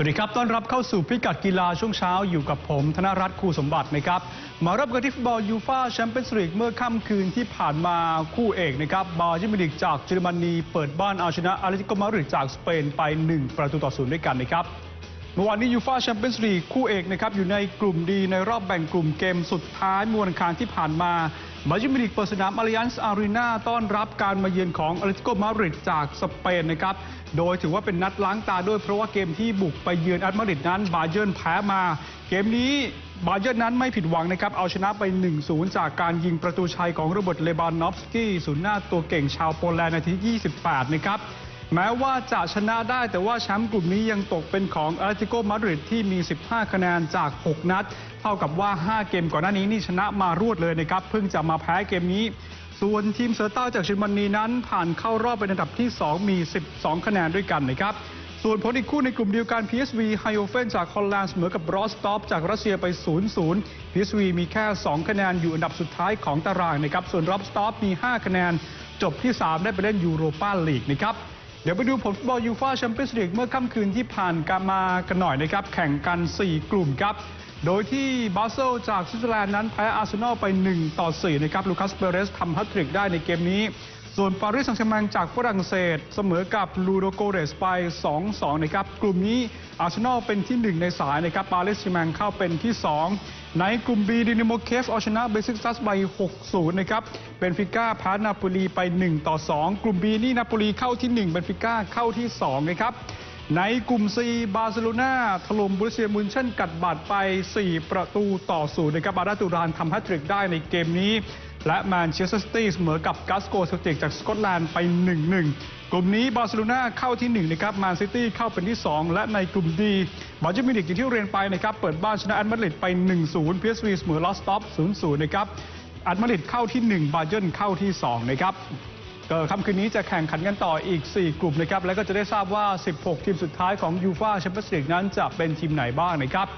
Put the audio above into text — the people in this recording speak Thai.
สวัสดีครับ ต้อนรับเข้าสู่พิกัดกีฬาช่วงเช้าอยู่กับผม ธนรัตน์ครูสมบัตินะครับ มาเริ่มกันที่ฟุตบอลยูฟาแชมเปี้ยนส์ลีกเมื่อค่ำคืนที่ผ่านมาคู่เอกนะครับ บาเยิร์นมิวนิกจากเยอรมนี เปิดบ้านเอาชนะอาร์เติโกมาดริดจากสเปนไป 1 ประตูต่อศูนย์ด้วยกันนะครับ มื่อวานนี้ยูฟาแชมเปี้ยนส์ลีกคู่เอกนะครับอยู่ในกลุ่มดีในรอบแบ่งกลุ่มเกมสุดท้ายมวันอังคารที่ผ่านมาบาเยิร์มิวนิกเปิดสนามอาริยันส์อารีนาต้อนรับการมาเยือนของอาร์เติโกมาดริดจากสเปนนะครับ โดยถือว่าเป็นนัดล้างตาด้วยเพราะว่าเกมที่บุกไปเยือนอัลมาดริดนั้นบาเยิร์นแพ้มา เกมนี้บาเยิร์นนั้นไม่ผิดหวังนะครับ เอาชนะไป 1-0 จากการยิงประตูชัยของโรเบิร์ตเลบานนอฟสกี้ศูนย์หน้าตัวเก่งชาวโปแลนด์นาที 28 นะครับ แม้ว่าจะชนะได้แต่ว่าแชมป์กลุ่มนี้ยังตกเป็นของอาร์ติโกมาดริดที่มี 15 คะแนนจาก 6 นัด เท่ากับว่า 5 เกมก่อนหน้านี้นี่ชนะมารวดเลยนะครับ เพิ่งจะมาแพ้เกมนี้ ส่วนทีมเซอร์ต้าจากเยอรมนีนั้น ผ่านเข้ารอบเป็นอันดับที่ 2 มี 12 คะแนนด้วยกันนะครับส่วนผลอีกคู่ในกลุ่มเดียวกัน PSV ไฮโอเฟนจากฮอลแลนด์เสมอกับรอสตอฟจากรัสเซียไป 0-0 PSV มีแค่ 2 คะแนนอยู่อันดับสุดท้ายของตารางนะครับ ส่วนรอสตอฟมี 5 คะแนน จบที่ 3 ได้ไปเล่นยูโรปาลีกนะครับ เดี๋ยวไปดูผลฟุตบอลยูฟ่าแชมเปี้ยนส์ลีกเมื่อค่ำคืนที่ผ่านกันมากันหน่อยนะครับ แข่งกัน 4 กลุ่มครับ โดยที่บาเซลจากสวิตเซอร์แลนด์นั้นแพ้อาร์เซนอลไป 1 ต่อ 4 นะครับ ลูคัสเปเรสทำฮัตทริกได้ในเกมนี้ ส่วนปารีสแซงต์แชร์แมงจากฝรั่งเศส เสมอกับลูโดโกเรสไป 2-2 นะครับ กลุ่มนี้อาร์เซนอลเป็นที่ 1 ในสายนะครับ ปารีสแซงต์แชร์แมงเข้าเป็นที่ 2 ในกลุ่ม B ดินาโมเคฟเอาชนะเบซิกตัสไป 6-0 นะครับ เบนฟิก้าแพ้นาโปลีไป1ต่อ2กลุ่ม B นี่นาโปลีเข้าที่ 1 เบนฟิก้าเข้าที่ 2 นะครับในกลุ่ม C บาร์เซโลนาถล่มบรูเซียมุนเช่นกัดบาดไป 4 ประตูต่อศูนย์นะครับอาราตูรานทำแฮตทริกได้ในเกมนี้ และแมนเชสเตอร์ซิตี้เสมอกับกัสโกเซลติกจากสกอตแลนด์ไป 1-1 กลุ่มนี้บาร์เซโลนาเข้าที่1นะครับแมนซิตี้เข้าเป็นที่ 2 และในกลุ่มดีบาเยิร์มิวนิกอย่างที่เรียนไปนะครับเปิดบ้านชนะแอตมาดริดไป 1-0 PSV เสมอลอสต็อป0-0 นะครับแอตมาดริดเข้าที่ 1 บาเยิร์เข้าที่ 2 นะครับก็ค่ำคืนนี้จะแข่งขันกันต่ออีก 4 กลุ่มนะครับ แล้วก็จะได้ทราบว่า 16 ทีมสุดท้ายของยูฟาแชมเปี้ยนส์ลีกนั้นจะเป็นทีมไหนบ้างนะครับ